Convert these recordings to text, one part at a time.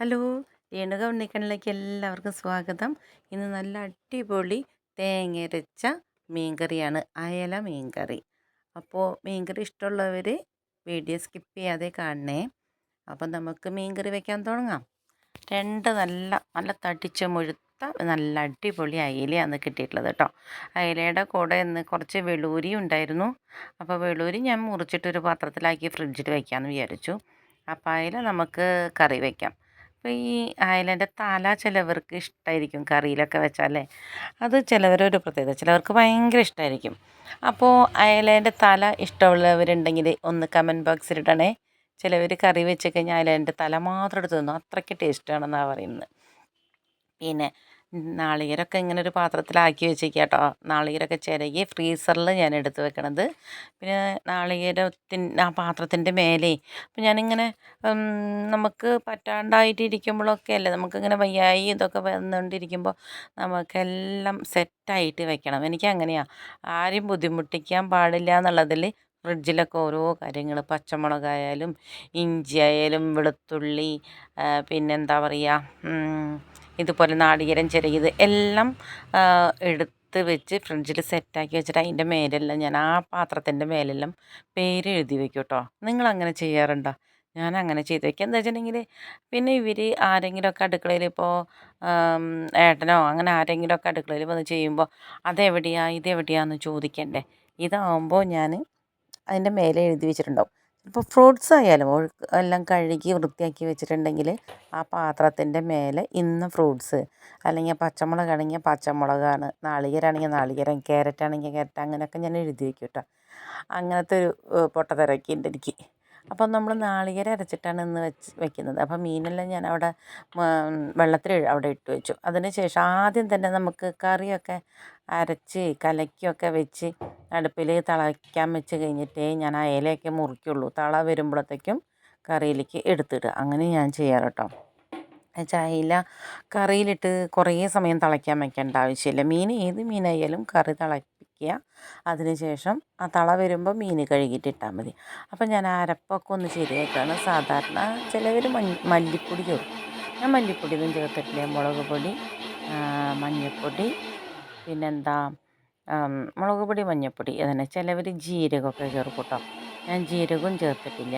Hello Renuka ഉണ്ണിക്കണ്ണിലേക്ക് എല്ലാവർക്കും സ്വാഗതം. ഇന്ന് നല്ല അടിപൊളി തേങ്ങരച്ച മീൻകറിയാണ് അയല മീൻകറി. അപ്പോൾ മീൻകറി ഇഷ്ടമുള്ളവർ വീഡിയോ സ്കിപ്പ് ചെയ്യാതെ കാണണേ. അപ്പം നമുക്ക് മീൻകറി വെക്കാൻ തുടങ്ങാം. രണ്ട് നല്ല നല്ല തടിച്ച് മുഴുത്ത നല്ല അടിപൊളി അയിലയാണ് കിട്ടിയിട്ടുള്ളത് കേട്ടോ അയിലയുടെ കൂടെ ഇന്ന് കുറച്ച് വെളൂരി ഉണ്ടായിരുന്നു. അപ്പോൾ വെളൂരി ഞാൻ മുറിച്ചിട്ടൊരു പാത്രത്തിലാക്കി ഫ്രിഡ്ജിൽ വയ്ക്കാമെന്ന് വിചാരിച്ചു. അപ്പോൾ അയില നമുക്ക് കറി വയ്ക്കാം അപ്പോൾ ഈ അയലന്റെ തല ചിലവർക്ക് ഇഷ്ടമായിരിക്കും കറിയിലൊക്കെ വെച്ചാലേ. അത് ചിലവരൊരു പ്രത്യേകത ചിലവർക്ക് ഭയങ്കര ഇഷ്ടമായിരിക്കും അപ്പോൾ അയലേന്റെ തല ഇഷ്ടമുള്ളവരുണ്ടെങ്കിൽ ഒന്ന് കമന്റ് ബോക്സിൽ ഇടണേ ചിലവർ കറി വെച്ച് കഴിഞ്ഞാൽ അയലേന്റെ തല മാത്രം എടുത്ത് തിന്നും. അത്രയ്ക്ക് ടേസ്റ്റാണെന്നാണ് പറയുന്നത്. പിന്നെ നാളികേരമൊക്കെ ഇങ്ങനെ ഒരു പാത്രത്തിലാക്കി വെച്ചേക്കുക കേട്ടോ നാളികേരമൊക്കെ ചിരകി ഫ്രീസറിൽ ഞാൻ എടുത്ത് വെക്കണത്. പിന്നെ നാളികേരത്തിന്റെ ആ പാത്രത്തിന്റെ മേലെ അപ്പം ഞാനിങ്ങനെ നമുക്ക് പറ്റാണ്ടായിട്ടിരിക്കുമ്പോഴൊക്കെ അല്ലേ നമുക്കിങ്ങനെ വയ്യായി ഇതൊക്കെ വന്നുകൊണ്ടിരിക്കുമ്പോൾ നമുക്കെല്ലാം സെറ്റായിട്ട് വെക്കണം. എനിക്ക് അങ്ങനെയാണ് ആരും ബുദ്ധിമുട്ടിക്കാൻ പാടില്ല എന്നുള്ളതിൽ ഫ്രിഡ്ജിലൊക്കെ ഓരോ കാര്യങ്ങൾ പച്ചമുളകായാലും ഇഞ്ചി ആയാലും വെളുത്തുള്ളി പിന്നെന്താ പറയുക ഇതുപോലെ നാളികേരം ചെറിയത് എല്ലാം എടുത്ത് വെച്ച് ഫ്രിഡ്ജിൽ സെറ്റാക്കി വെച്ചിട്ട് അതിന്റെ മേലെല്ലാം ഞാൻ ആ പാത്രത്തിന്റെ മേലെല്ലാം പേര് എഴുതി വെക്കും കേട്ടോ നിങ്ങളങ്ങനെ ചെയ്യാറുണ്ടോ? ഞാൻ അങ്ങനെ ചെയ്ത് വെക്കുക എന്താ വെച്ചിട്ടുണ്ടെങ്കിൽ പിന്നെ ഇവർ ആരെങ്കിലുമൊക്കെ അടുക്കളയിൽ ഇപ്പോൾ ഏട്ടനോ അങ്ങനെ ആരെങ്കിലുമൊക്കെ അടുക്കളയിൽ വന്ന് ചെയ്യുമ്പോൾ അതെവിടെയാണ് ഇതെവിടെയാണെന്ന് ചോദിക്കണ്ടേ? ഇതാവുമ്പോൾ ഞാൻ അതിന്റെ മേലെ എഴുതി വെച്ചിട്ടുണ്ടാവും. ഇപ്പോൾ ഫ്രൂട്ട്സ് ആയാലും എല്ലാം കഴുകി വൃത്തിയാക്കി വെച്ചിട്ടുണ്ടെങ്കിൽ ആ പാത്രത്തിന്റെ മേലെ ഇന്ന് ഫ്രൂട്ട്സ് അല്ലെങ്കിൽ പച്ചമുളക് ആണെങ്കിൽ പച്ചമുളകാണ് നാളികേരമാണെങ്കിൽ നാളികേരം ക്യാരറ്റ് ആണെങ്കിൽ ക്യാരറ്റ് അങ്ങനെയൊക്കെ ഞാൻ എഴുതി വയ്ക്കും കേട്ടോ അങ്ങനത്തെ ഒരു പൊട്ടത്തിരക്കി ഉണ്ട് എനിക്ക്. അപ്പം നമ്മൾ നാളികേരം അരച്ചിട്ടാണ് ഇന്ന് വെച്ച് വെക്കുന്നത്. അപ്പം മീനെല്ലാം ഞാൻ അവിടെ വെള്ളത്തിൽ അവിടെ ഇട്ട് വെച്ചു. അതിന് ശേഷം ആദ്യം തന്നെ നമുക്ക് കറിയൊക്കെ അരച്ച് കലക്കിയൊക്കെ വെച്ച് അടുപ്പിൽ തിളയ്ക്കാൻ വെച്ച് കഴിഞ്ഞിട്ടേ ഞാൻ ആ ഇലയൊക്കെ മുറിക്കുള്ളൂ തള വരുമ്പോഴത്തേക്കും കറിയിലേക്ക് എടുത്തിടുക. അങ്ങനെ ഞാൻ ചെയ്യാറ് കേട്ടോ. ചായയില കറിയിലിട്ട് കുറേ സമയം തിളയ്ക്കാൻ വെക്കേണ്ട ആവശ്യമില്ല. മീൻ ഏത് മീനായാലും കറി തിളപ്പിക്കുക. അതിന് ശേഷം ആ തള വരുമ്പോൾ മീൻ കഴുകിയിട്ട് ഇട്ടാൽ മതി. അപ്പം ഞാൻ അരപ്പൊക്കെ ഒന്ന് ശരിയാക്കുകയാണ് സാധാരണ ചിലവർ മല്ലിപ്പൊടി ചേർക്കും. ഞാൻ മല്ലിപ്പൊടി ഒന്നും ചേർത്തിട്ടില്ല. മുളക് പൊടി മഞ്ഞൾപ്പൊടി പിന്നെന്താ മുളക് പൊടി മഞ്ഞൾപ്പൊടി അതന്നെ. ചിലവർ ജീരകമൊക്കെ ചേർക്കും കേട്ടോ ഞാൻ ജീരകവും ചേർത്തിട്ടില്ല.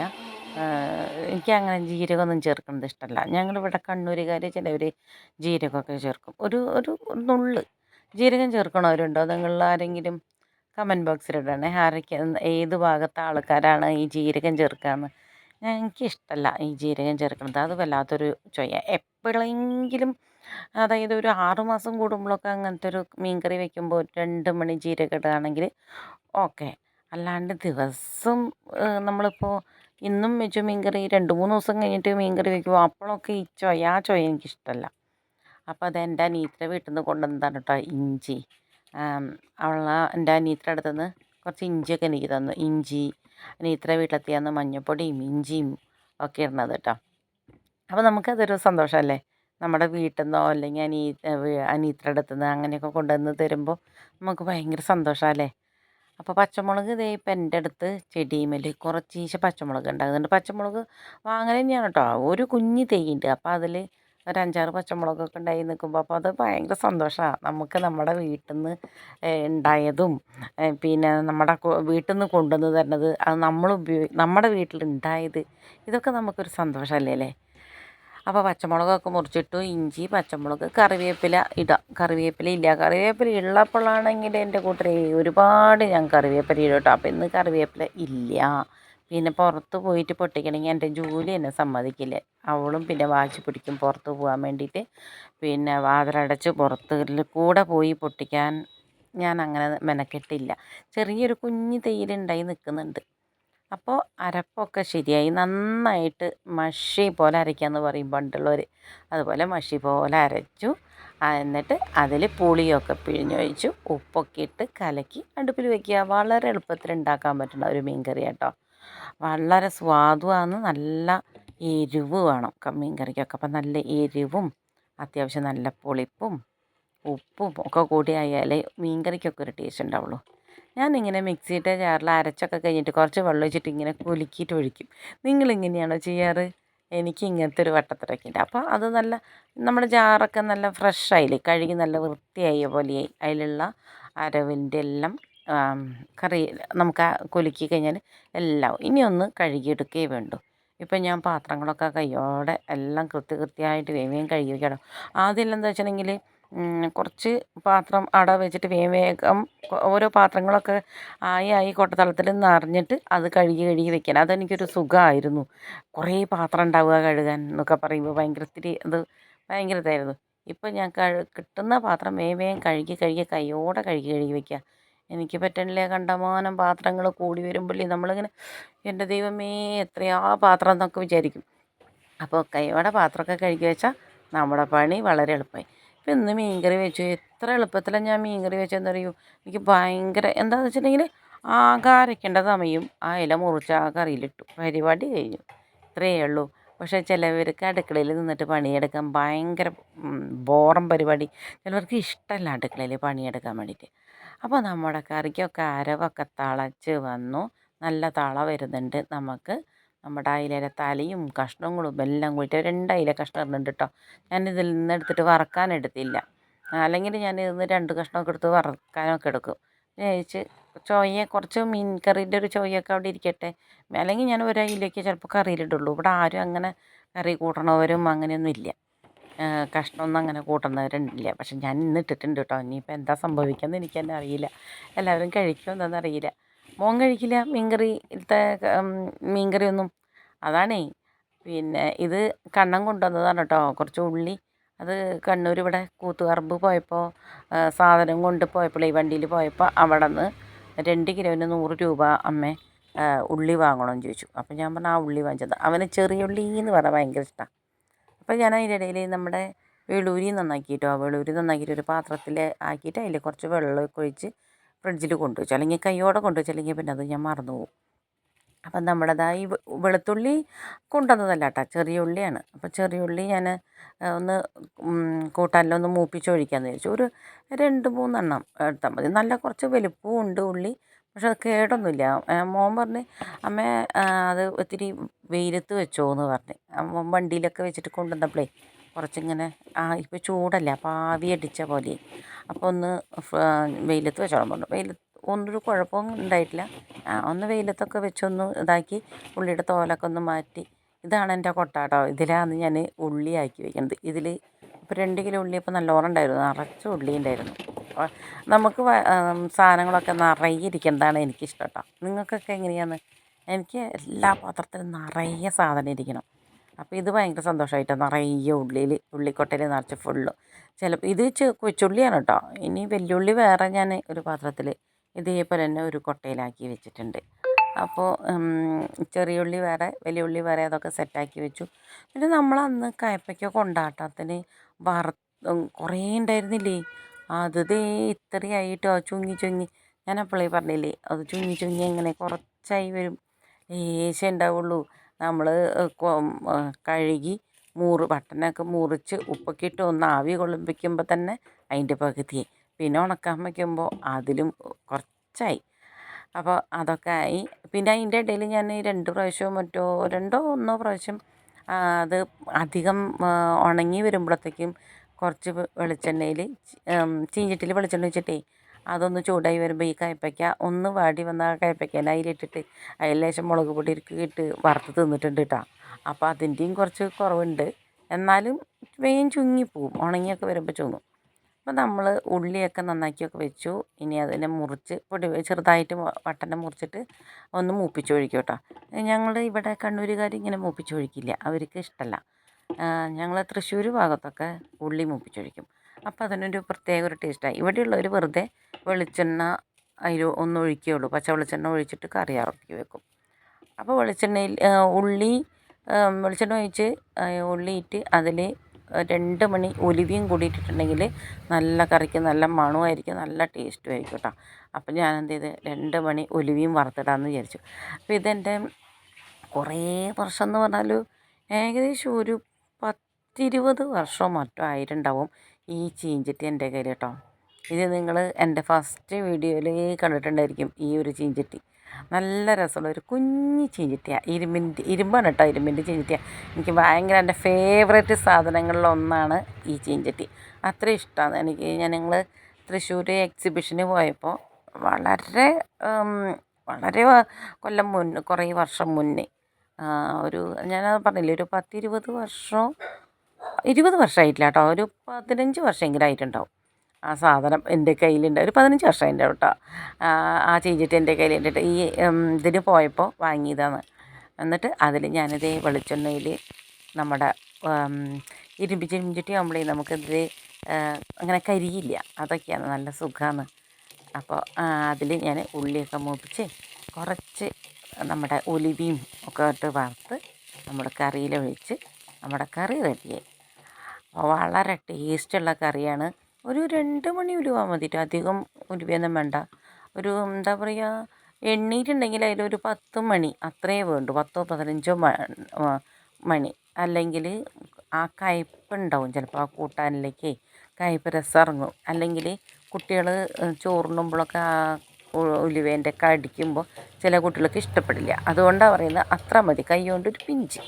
എനിക്കങ്ങനെ ജീരകമൊന്നും ചേർക്കുന്നത് ഇഷ്ടമല്ല ഞങ്ങളിവിടെ കണ്ണൂരുകാർ ചിലവർ ജീരകമൊക്കെ ചേർക്കും. ഒരു ഒരു നുള്ള്. ജീരകം ചേർക്കണവരുണ്ടോ? നിങ്ങളിൽ ആരെങ്കിലും കമന്റ് ബോക്സിലിടണേ. ആരൊക്കെ ഏത് ഭാഗത്തെ ആൾക്കാരാണ് ഈ ജീരകം ചേർക്കുകയെന്ന് എനിക്കിഷ്ടമല്ല ഈ ജീരകം ചേർക്കുന്നത്. അത് വല്ലാത്തൊരു ചൊയ്യ എപ്പോഴെങ്കിലും അതായത് ഒരു ആറ് മാസം കൂടുമ്പോഴൊക്കെ അങ്ങനത്തെ ഒരു മീൻകറി വെക്കുമ്പോൾ രണ്ട് മണി ജീരക ഇടുകയാണെങ്കിൽ ഓക്കെ. അല്ലാണ്ട് ദിവസം നമ്മളിപ്പോൾ ഇന്നും വെച്ച മീൻകറി രണ്ട് മൂന്ന് ദിവസം കഴിഞ്ഞിട്ട് മീൻകറി വെക്കുമ്പോൾ അപ്പോഴൊക്കെ ഈ ചൊയ ആ ചൊയ എനിക്കിഷ്ടമല്ല. അപ്പോൾ അത് എന്റെ അനീത്തിയുടെ വീട്ടിൽ നിന്ന് കൊണ്ടുവന്നതാണ് കേട്ടോ ഇഞ്ചി. അവളെ എന്റെ അനീത്ര അടുത്ത് നിന്ന് കുറച്ച് ഇഞ്ചിയൊക്കെ എനിക്ക് തന്നു. ഇഞ്ചി അനീത്ര വീട്ടിലെത്തിയാന്ന് മഞ്ഞൾപ്പൊടിയും ഇഞ്ചിയും ഒക്കെ ഇടുന്നത് കേട്ടോ അപ്പോൾ നമുക്കതൊരു സന്തോഷമല്ലേ? നമ്മുടെ വീട്ടിൽ നിന്നോ അല്ലെങ്കിൽ അനീ അനീത്തിയുടെ അടുത്തു നിന്ന് അങ്ങനെയൊക്കെ കൊണ്ടുവന്ന് തരുമ്പോൾ നമുക്ക് ഭയങ്കര സന്തോഷമല്ലേ? അപ്പോൾ പച്ചമുളക് ഇതേ ഇപ്പം എന്റെ അടുത്ത് ചെടിയുമേൽ കുറച്ചീശ പച്ചമുളക് ഉണ്ടാകുന്നുണ്ട് പച്ചമുളക് വാങ്ങൽ തന്നെയാണ് കേട്ടോ. ഒരു കുഞ്ഞ് തൈയുണ്ട്. അപ്പോൾ അതിൽ ഒരു അഞ്ചാറ് പച്ചമുളകൊക്കെ ഉണ്ടായി നിൽക്കുമ്പോൾ അപ്പോൾ അത് ഭയങ്കര സന്തോഷമാണ്. നമുക്ക് നമ്മുടെ വീട്ടിൽ നിന്ന് ഉണ്ടായതും പിന്നെ നമ്മുടെ വീട്ടിൽ നിന്ന് കൊണ്ടുവന്ന് തരുന്നത് അത് നമ്മൾ ഉപയോഗി നമ്മുടെ വീട്ടിൽ ഉണ്ടായത് ഇതൊക്കെ നമുക്കൊരു സന്തോഷമല്ലേ അല്ലേ? അപ്പോൾ പച്ചമുളകൊക്കെ മുറിച്ചിട്ടു ഇഞ്ചി പച്ചമുളക് കറിവേപ്പില ഇടാം. കറിവേപ്പില ഇല്ല. കറിവേപ്പില ഉള്ളപ്പോഴാണെങ്കിൽ എന്റെ കൂട്ടരെ ഒരുപാട് ഞാൻ കറിവേപ്പില ഇടും കേട്ടോ. അപ്പോൾ ഇന്ന് കറിവേപ്പില ഇല്ല. പിന്നെ പുറത്ത് പോയിട്ട് പൊട്ടിക്കണമെങ്കിൽ എന്റെ ജോലി എന്നെ സമ്മതിക്കില്ല. അവളും പിന്നെ വാശി പിടിക്കും പുറത്ത് പോകാൻ വേണ്ടിയിട്ട്. പിന്നെ വാതിലടച്ച് പുറത്ത് കൂടെ പോയി പൊട്ടിക്കാൻ ഞാൻ അങ്ങനെ മെനക്കെട്ടില്ല. ചെറിയൊരു കുഞ്ഞ് തേയിലുണ്ടായി നിൽക്കുന്നുണ്ട്. അപ്പോൾ അരപ്പൊക്കെ ശരിയായി. നന്നായിട്ട് മഷി പോലെ അരയ്ക്കാമെന്ന് പറയും പണ്ടുള്ളവർ അതുപോലെ മഷി പോലെ അരച്ചു. എന്നിട്ട് അതിൽ പുളിയൊക്കെ പിഴിഞ്ഞൊഴിച്ചു ഉപ്പൊക്കെ ഇട്ട് കലക്കി അടുപ്പിൽ വെക്കുക. വളരെ എളുപ്പത്തിൽ ഉണ്ടാക്കാൻ പറ്റുന്ന ഒരു മീൻകറി കേട്ടോ. വളരെ സ്വാദുമാണ് നല്ല എരിവ് വേണം മീൻകറിക്കൊക്കെ അപ്പം നല്ല എരിവും അത്യാവശ്യം നല്ല പുളിപ്പും ഉപ്പും ഒക്കെ കൂടി ആയാലേ മീൻ കറിക്കൊക്കെ ഒരു ടേസ്റ്റ് ഉണ്ടാവുള്ളൂ. ഞാനിങ്ങനെ മിക്സിയുടെ ജാറിൽ അരച്ചൊക്കെ കഴിഞ്ഞിട്ട് കുറച്ച് വെള്ളം ഒഴിച്ചിട്ട് ഇങ്ങനെ കുലുക്കിയിട്ട് ഒഴിക്കും. നിങ്ങളിങ്ങനെയാണോ ചെയ്യാറ്? എനിക്ക് ഇങ്ങനത്തെ ഒരു വട്ടത്തിലൊക്കെ ഉണ്ട് അപ്പോൾ അത് നല്ല നമ്മുടെ ജാറൊക്കെ നല്ല ഫ്രഷ് ആയില്ലേ? കഴുകി നല്ല വൃത്തിയായ പോലെയായി അതിലുള്ള അരവിന്റെ എല്ലാം കറി നമുക്ക് കുലുക്കി കഴിഞ്ഞാൽ എല്ലാം ഇനിയൊന്ന് കഴുകിയെടുക്കേ വേണ്ടൂ. ഇപ്പം ഞാൻ പാത്രങ്ങളൊക്കെ കയ്യോടെ എല്ലാം കൃത്യ കൃത്യമായിട്ട് വേഗം കഴുകി വയ്ക്കണം ആദ്യം എന്താ വെച്ചിട്ടുണ്ടെങ്കിൽ കുറച്ച് പാത്രം അട വെച്ചിട്ട് വേഗം വേഗം ഓരോ പാത്രങ്ങളൊക്കെ ആയി ആയി കൊട്ടത്തളത്തിൽ നിറഞ്ഞിട്ട് അത് കഴുകി കഴുകി വെക്കണം. അതെനിക്കൊരു സുഖമായിരുന്നു. കുറേ പാത്രം ഉണ്ടാവുക കഴുകാൻ എന്നൊക്കെ പറയുമ്പോൾ ഭയങ്കര ഇത്തിരി അത് ഭയങ്കര ഇതായിരുന്നു. ഇപ്പം ഞാൻ കഴു കിട്ടുന്ന പാത്രം വേഗം വേഗം കഴുകി കഴുകി കയ്യോടെ കഴുകി കഴുകി വെക്കുക. എനിക്ക് പറ്റണില്ല കണ്ടമാനം പാത്രങ്ങൾ കൂടി വരുമ്പോഴേ നമ്മളിങ്ങനെ എന്റെ ദൈവമേ എത്രയാ പാത്രം എന്നൊക്കെ വിചാരിക്കും. അപ്പോൾ കൈയോടെ പാത്രമൊക്കെ കഴുകി വെച്ചാൽ നമ്മുടെ പണി വളരെ എളുപ്പമായി. ഇപ്പം ഇന്ന് മീൻകറി വെച്ചു. എത്ര എളുപ്പത്തിലാണ് ഞാൻ മീൻകറി വെച്ചതെന്ന് അറിയൂ എനിക്ക് ഭയങ്കര എന്താണെന്ന് വെച്ചിട്ടുണ്ടെങ്കിൽ ആകെ അരയ്ക്കേണ്ട സമയം ആ ഇല മുറിച്ച് ആ കറിയിലിട്ടു. പരിപാടി കഴിഞ്ഞു. ഇത്രയേ ഉള്ളൂ. പക്ഷേ ചിലവർക്ക് അടുക്കളയിൽ നിന്നിട്ട് പണിയെടുക്കാൻ ഭയങ്കര ബോറം പരിപാടി. ചിലവർക്ക് ഇഷ്ടമല്ല അടുക്കളയിൽ പണിയെടുക്കാൻ വേണ്ടിയിട്ട്. അപ്പോൾ നമ്മുടെ കറിക്കൊക്കെ അരവൊക്കെ തിളച്ച് വന്നു. നല്ല തള വരുന്നുണ്ട് നമുക്ക്. നമ്മുടെ അയിലയുടെ തലയും കഷ്ണങ്ങളും എല്ലാം കൂടിയിട്ട് രണ്ട് അയില കഷ്ണം ഇടുന്നുണ്ട് കേട്ടോ ഞാനിതിൽ നിന്ന് എടുത്തിട്ട് വറക്കാൻ എടുത്തില്ല. അല്ലെങ്കിൽ ഞാൻ ഇതിന്ന് രണ്ട് കഷ്ണമൊക്കെ എടുത്ത് വറക്കാനൊക്കെ എടുക്കും. വേവിച്ച് ചോയ കുറച്ച് മീൻ കറീന്റെ ഒരു ചോയൊക്കെ അവിടെ ഇരിക്കട്ടെ. അല്ലെങ്കിൽ ഞാൻ ഒരു അയിലേക്ക് ചിലപ്പോൾ കറിയിലിടുള്ളൂ ഇവിടെ ആരും അങ്ങനെ കറി കൂട്ടണവരും അങ്ങനെയൊന്നും ഇല്ല. കഷ്ണമൊന്നും അങ്ങനെ കൂട്ടുന്നവരുണ്ടില്ല പക്ഷെ ഞാൻ ഇന്ന് ഇട്ടിട്ടുണ്ട് കേട്ടോ ഇനിയിപ്പോൾ എന്താ സംഭവിക്കുന്നത് എനിക്ക് തന്നെ അറിയില്ല. എല്ലാവരും കഴിക്കുമോ എന്താണെന്ന് അറിയില്ല. മോൻ കഴിക്കില്ല മീൻകറി ഇത്തെ മീൻകറിയൊന്നും. അതാണേ. പിന്നെ ഇത് കണ്ണൻ കൊണ്ടുവന്നതാണ് കേട്ടോ കുറച്ച് ഉള്ളി അത് കണ്ണൂർ ഇവിടെ കൂത്തുപറമ്പ് പോയപ്പോൾ സാധനം കൊണ്ട് പോയപ്പോൾ ഈ വണ്ടിയിൽ പോയപ്പോൾ അവിടെ നിന്ന് രണ്ട് കിലോന് നൂറ് രൂപ അമ്മേ ഉള്ളി വാങ്ങണമെന്ന് ചോദിച്ചു. അപ്പോൾ ഞാൻ പറഞ്ഞു ആ ഉള്ളി വാങ്ങിച്ചത്. അവന് ചെറിയ ഉള്ളി എന്ന് പറഞ്ഞാൽ ഭയങ്കര ഇഷ്ടമാണ് അപ്പോൾ ഞാൻ അതിന്റെ ഇടയിൽ നമ്മുടെ വെളൂരി നന്നാക്കിയിട്ടോ വെളൂരി നന്നാക്കിയിട്ട് ഒരു പാത്രത്തിൽ ആക്കിയിട്ട് അതിൽ കുറച്ച് വെള്ളമൊക്കെ ഒഴിച്ച് ഫ്രിഡ്ജിൽ കൊണ്ടുവച്ചു. അല്ലെങ്കിൽ കൈയോടെ കൊണ്ടുവച്ചു. അല്ലെങ്കിൽ പിന്നെ അത് ഞാൻ മറന്നു പോകും. അപ്പം നമ്മുടേതായി വെളുത്തുള്ളി കൊണ്ടുവന്നതല്ല കേട്ടോ ചെറിയ ഉള്ളിയാണ്. അപ്പോൾ ചെറിയ ഉള്ളി ഞാൻ ഒന്ന് കൂട്ടാനിലൊന്ന് മൂപ്പിച്ചൊഴിക്കാമെന്ന് വിചാരിച്ചു. ഒരു രണ്ട് മൂന്നെണ്ണം എടുത്താൽ മതി. നല്ല കുറച്ച് വലുപ്പവും ഉണ്ട് ഉള്ളി. പക്ഷെ അത് കേടൊന്നുമില്ല. മോൻ പറഞ്ഞ് അമ്മ അത് ഒത്തിരി വെയിലത്ത് വെച്ചോ എന്ന് പറഞ്ഞ് മോൻ വണ്ടിയിലൊക്കെ വെച്ചിട്ട് കൊണ്ടുവന്നപ്പോഴേ കുറച്ചിങ്ങനെ ആ ഇപ്പോൾ ചൂടല്ലേ. അപ്പോൾ ആവി അടിച്ച പോലെ. അപ്പോൾ ഒന്ന് വെയിലത്ത് വെച്ചോളാൻ പറഞ്ഞു. വെയിലത്ത് ഒന്നൊരു കുഴപ്പവും ഉണ്ടായിട്ടില്ല. ഒന്ന് വെയിലത്തൊക്കെ വെച്ചൊന്ന് ഇതാക്കി ഉള്ളിയുടെ തോലൊക്കെ ഒന്ന് മാറ്റി. ഇതാണ് എന്റെ കൊട്ടാട്ടോ. ഇതിലാണ് ഞാൻ ഉള്ളി ആക്കി വെക്കുന്നത്. ഇതിൽ ഇപ്പോൾ രണ്ട് കിലോ ഉള്ളി ഇപ്പോൾ നല്ലോണം ഉണ്ടായിരുന്നു. നിറച്ച് ഉള്ളി ഉണ്ടായിരുന്നു. നമുക്ക് സാധനങ്ങളൊക്കെ നിറയെ ഇരിക്കുന്നതാണ് എനിക്കിഷ്ടം കേട്ടോ നിങ്ങൾക്കൊക്കെ എങ്ങനെയാണ്? എനിക്ക് എല്ലാ പാത്രത്തിലും നിറയെ സാധനം ഇരിക്കണം. അപ്പോൾ ഇത് ഭയങ്കര സന്തോഷമായിട്ടാണ് നിറയെ ഉള്ളിയിൽ ഉള്ളിക്കൊട്ടയിൽ നിറച്ച് ഫുള്ള്. ചിലപ്പോൾ ഇത് കൊച്ചുള്ളിയാണ് കേട്ടോ ഇനി വെല്ലുള്ളി വേറെ ഞാൻ ഒരു പാത്രത്തിൽ ഇതേപോലെ തന്നെ ഒരു കൊട്ടയിലാക്കി വെച്ചിട്ടുണ്ട്. അപ്പോൾ ചെറിയ ഉള്ളി വേറെ വലിയ ഉള്ളി വേറെ അതൊക്കെ സെറ്റാക്കി വെച്ചു. പിന്നെ നമ്മൾ അന്ന് കയപ്പയ്ക്ക കൊണ്ടാട്ടത്തിന് വറ കുറേ ഉണ്ടായിരുന്നില്ലേ അത് ദേ ഇത്രയായിട്ടോ ചുങ്ങി ചുങ്ങി. ഞാൻ അപ്പോളേ പറഞ്ഞില്ലേ അത് ചുങ്ങി ചുങ്ങി എങ്ങനെ കുറച്ചായി വരും. ലേശം ഉണ്ടാവുള്ളൂ നമ്മൾ കഴുകി മൂറ് ബട്ടനൊക്കെ മുറിച്ച് ഉപ്പൊക്കെ ഒന്ന് ആവി കൊള്ളിപ്പിക്കുമ്പോൾ തന്നെ അതിന്റെ പകുതി പിന്നെ ഉണക്കാൻ വയ്ക്കുമ്പോൾ അതിലും കുറച്ചായി. അപ്പോൾ അതൊക്കെ ആയി. പിന്നെ അതിന്റെ ഇടയിൽ ഞാൻ രണ്ട് പ്രാവശ്യമോ മറ്റോ രണ്ടോ ഒന്നോ പ്രാവശ്യം അത് അധികം ഉണങ്ങി വരുമ്പോഴത്തേക്കും കുറച്ച് വെളിച്ചെണ്ണയിൽ ചീഞ്ചട്ടിയിൽ വെളിച്ചെണ്ണ വെച്ചിട്ടേ അതൊന്ന് ചൂടായി വരുമ്പോൾ ഈ കയ്പ്പയ്ക്ക ഒന്ന് വാടി വന്ന ആ അതിലിട്ടിട്ട് അതിൽ ലേശം മുളക് പൊടി ഇട്ട് വറുത്ത് തിന്നിട്ടുണ്ട് കേട്ടോ അപ്പോൾ അതിന്റെയും കുറച്ച് കുറവുണ്ട്. എന്നാലും വേഗം ചുങ്ങിപ്പോവും ഉണങ്ങിയൊക്കെ വരുമ്പോൾ ചുങ്ങും. അപ്പോൾ നമ്മൾ ഉള്ളിയൊക്കെ നന്നാക്കിയൊക്കെ വെച്ചു. ഇനി അതിനെ മുറിച്ച് പൊടി ചെറുതായിട്ട് വട്ടനെ മുറിച്ചിട്ട് ഒന്ന് മൂപ്പിച്ചൊഴിക്കും കേട്ടോ ഞങ്ങൾ ഇവിടെ കണ്ണൂരുകാർ ഇങ്ങനെ മൂപ്പിച്ച് ഒഴിക്കില്ല. അവർക്ക് ഇഷ്ടമല്ല ഞങ്ങൾ തൃശ്ശൂർ ഭാഗത്തൊക്കെ ഉള്ളി മൂപ്പിച്ചൊഴിക്കും അപ്പോൾ അതിനൊരു പ്രത്യേക ഒരു ടേസ്റ്റാണ് ഇവിടെയുള്ളവർ വെറുതെ വെളിച്ചെണ്ണ അതിൽ ഒന്ന് ഉള്ളൂ പച്ച വെളിച്ചെണ്ണ ഒഴിച്ചിട്ട് കറി ഇറക്കി വെക്കും. അപ്പോൾ വെളിച്ചെണ്ണയിൽ ഉള്ളി വെളിച്ചെണ്ണ ഒഴിച്ച് ഉള്ളിയിട്ട് അതിൽ രണ്ട് മണി ഒലിവിയും കൂടി ഇട്ടിട്ടുണ്ടെങ്കിൽ നല്ല കറിക്ക് നല്ല മണമായിരിക്കും നല്ല ടേസ്റ്റും ആയിരിക്കും കേട്ടോ അപ്പം ഞാൻ എന്ത് ചെയ്ത് രണ്ട് മണി ഒലിവിയും വറുത്തിടാമെന്ന് വിചാരിച്ചു. അപ്പോൾ ഇതെന്റെ കുറേ വർഷം എന്ന് പറഞ്ഞാൽ ഏകദേശം ഒരു പത്തിരുപത് വർഷം മറ്റോ ആയിട്ടുണ്ടാവും. ഈ ചീഞ്ചട്ടി എന്റെ കയ്യിൽ കേട്ടോ. ഇത് നിങ്ങൾ എന്റെ ഫസ്റ്റ് വീഡിയോയിൽ കണ്ടിട്ടുണ്ടായിരിക്കും ഈ ഒരു ചീഞ്ചട്ടി. നല്ല രസമുള്ള ഒരു കുഞ്ഞ് ചീഞ്ചട്ടിയാണ് ഇരുമ്പിന്റെ ഇരുമ്പാണ് കേട്ടോ ഇരുമ്പിന്റെ ചീഞ്ചട്ടിയാണ് എനിക്ക് ഭയങ്കര എന്റെ ഫേവറേറ്റ് സാധനങ്ങളിലൊന്നാണ് ഈ ചീഞ്ചട്ടി. അത്ര ഇഷ്ടമാണ് എനിക്ക് ഞാൻ നിങ്ങൾ തൃശ്ശൂർ എക്സിബിഷന് പോയപ്പോൾ വളരെ വളരെ കൊല്ലം മുന്നേ കുറേ വർഷം മുന്നേ ഒരു ഞാനത് പറഞ്ഞില്ലേ ഒരു പത്തിരുപത് വർഷം ഇരുപത് വർഷമായിട്ടില്ല കേട്ടോ. ഒരു പതിനഞ്ച് വർഷമെങ്കിലും ആയിട്ടുണ്ടാവും ആ സാധനം എന്റെ കയ്യിലുണ്ട്. ഒരു പതിനഞ്ച് വർഷമായിട്ട് കേട്ടോ. ആ, ചെയ്തിട്ട് എന്റെ കയ്യിലുണ്ട്. ഈ ഇതിന് പോയപ്പോൾ വാങ്ങിയതാണ്. എന്നിട്ട് അതിൽ ഞാനിതേ വെളിച്ചെണ്ണയിൽ നമ്മുടെ ഉം, ഇരുമ്പ് ചീഞ്ചട്ടി ആകുമ്പോഴേ നമുക്കിത് അങ്ങനെ കരിയില്ല. അതൊക്കെയാണ് നല്ല സുഖമാണ് അപ്പോൾ അതിൽ ഞാൻ ഉള്ളിയൊക്കെ മൂപ്പിച്ച് കുറച്ച് നമ്മുടെ ഒലിവിയും ഒക്കെ ഇട്ട് വറുത്ത് നമ്മുടെ കറിയിൽ ഒഴിച്ച് നമ്മുടെ കറി റെഡിയായി. വളരെ ടേസ്റ്റുള്ള കറിയാണ്. ഒരു രണ്ട് മണി ഉലുവ മതിയിട്ട് അധികം ഉലുവയൊന്നും വേണ്ട. ഒരു എന്താ പറയുക എണ്ണീട്ടുണ്ടെങ്കിൽ അതിലൊരു പത്ത് മണി അത്രയേ വേണ്ടു. പത്തോ പതിനഞ്ചോ മണി. അല്ലെങ്കിൽ ആ കയ്പ്പുണ്ടാവും ചിലപ്പോൾ ആ കൂട്ടാനിലേക്ക് കയ്പ്പ് രസം ഇറങ്ങും. അല്ലെങ്കിൽ കുട്ടികൾ ചോറുണ്ണുമ്പോഴൊക്കെ ആ ഉലുവേന്റെ ഒക്കെ അടിക്കുമ്പോൾ ചില കുട്ടികൾക്ക് ഇഷ്ടപ്പെടില്ല. അതുകൊണ്ടാണ് പറയുന്നത് അത്ര മതി. കൈ കൊണ്ടൊരു പിഞ്ച്.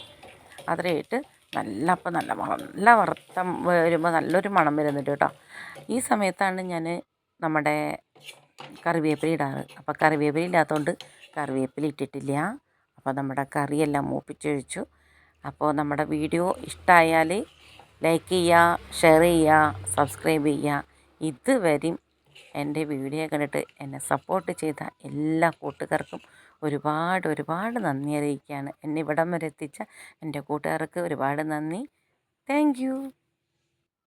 അത്രയിട്ട് നല്ല അപ്പം നല്ല മണം നല്ല വറുത്ത വരുമ്പോൾ നല്ലൊരു മണം വരുന്നുണ്ട് കേട്ടോ ഈ സമയത്താണ് ഞാൻ നമ്മുടെ കറിവേപ്പില ഇടാറ്. അപ്പോൾ കറിവേപ്പില ഇല്ലാത്തതുകൊണ്ട് കറിവേപ്പില ഇട്ടിട്ടില്ല. അപ്പോൾ നമ്മുടെ കറിയെല്ലാം മൂപ്പിച്ചൊഴിച്ചു. അപ്പോൾ നമ്മുടെ വീഡിയോ ഇഷ്ടമായാൽ ലൈക്ക് ചെയ്യുക ഷെയർ ചെയ്യുക സബ്സ്ക്രൈബ് ചെയ്യുക ഇതുവരെയും എന്റെ വീഡിയോ കണ്ടിട്ട് എന്നെ സപ്പോർട്ട് ചെയ്ത എല്ലാ കൂട്ടുകാർക്കും ഒരുപാട് ഒരുപാട് നന്ദി അറിയിക്കുകയാണ്. എന്നെ ഇവിടം വരെ എത്തിച്ച എന്റെ കൂട്ടുകാർക്ക് ഒരുപാട് നന്ദി. താങ്ക്